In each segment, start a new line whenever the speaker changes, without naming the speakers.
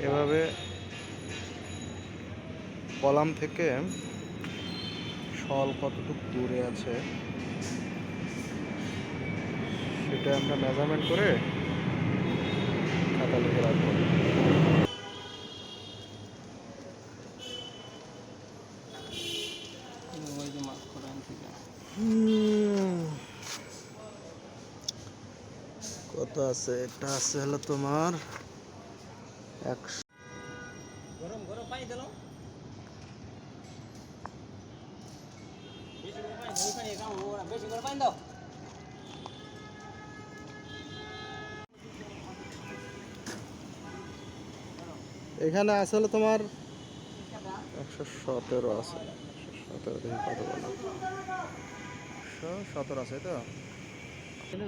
এভাবে কলাম থেকে শল কতটুকু দূরে আছে সেটা আমরা মেজারমেন্ট করে খাতা লিখে রাখব। কত আছে? এটা আছে হলো তোমার একশো
গরম গরম পানি দিল বেশি করে পানি ধরে পানি কাম ওরা বেশি করে পানি দাও
এখানে আসলে তোমার একশো সতেরো আছে। সতেরো দেখি কত বলো? একশো সতেরো আছে তো?
তুমি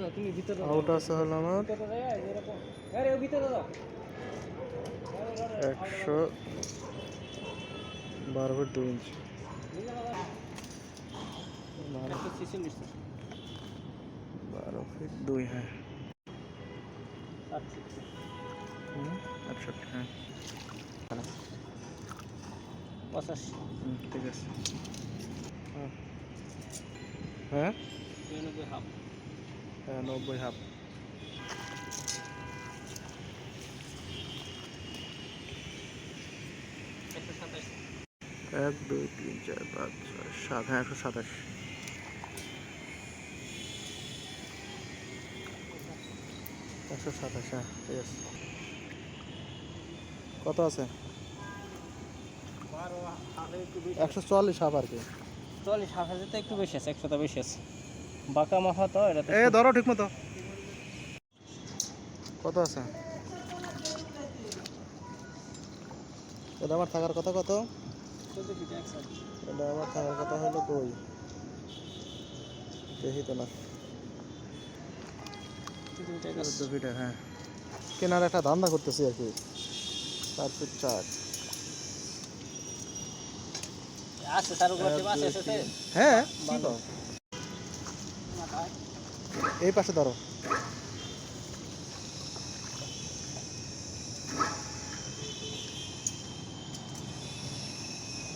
আউট আছে হলো আমার।
ভিতরে এরকম আরে ও ভিতরে দাও
একশো বারো ফুট দুই ইঞ্চি। বারো
একশো ছেচল্লিশ
বারো ফিট দুই হ্যাঁ।
আচ্ছা
হুম, আটষট্টি হ্যাঁ।
পঁচাশি।
হুম, ঠিক আছে। হ্যাঁ। হ্যাঁ?
তিরানব্বই হাফ।
হ্যাঁ নব্বই হাফ
একশো সাতাশ
এক দুই তিন চার পাঁচ ছয় সাত হ্যাঁ একশো সাতাশ। একশো সাতাশ হ্যাঁ ঠিক আছে কত আছে? একশো চুয়াল্লিশ হাফ আর কি।
চল্লিশ হাফ হাজার তো একটু বেশি আছে একশোটা বেশি আছে। বাঁকা মাথা তো এটা
এ ধরো ঠিক মতো। কত আছে? এটা আমার থাকার কথা কত? এটা আমার থাকার কথা হলো কই দেখি তো না
চোদ্দ ফিট একশো
চোদ্দ ফিটের হ্যাঁ কেনার একটা ধান্দা করতেছি আর কি চার ফিট চার
আছে তার উপর আছে আছে আছে
হ্যাঁ কি
ভালো।
কও? এই পাশে ধরো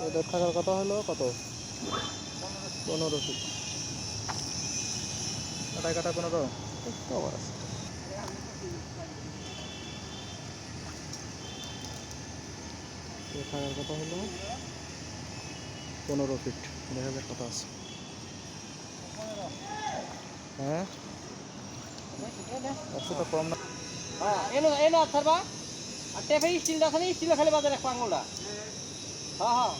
এদের থাকার কথা হলো কত? পনেরো ফিট কাটায় কাটা পনেরো? আবার আছে। থাকার কথা হলো পনেরো ফিট দেখা যাক কত আছে। হ্যাঁ? একশো তো কম না।
হ্যাঁ এনো এনো আছার বা আর টেপে স্টিলটা খালি স্টিল খালি বাজারে রাখব আঙুলটা। হ্যাঁ হ্যাঁ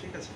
ঠিক আছে।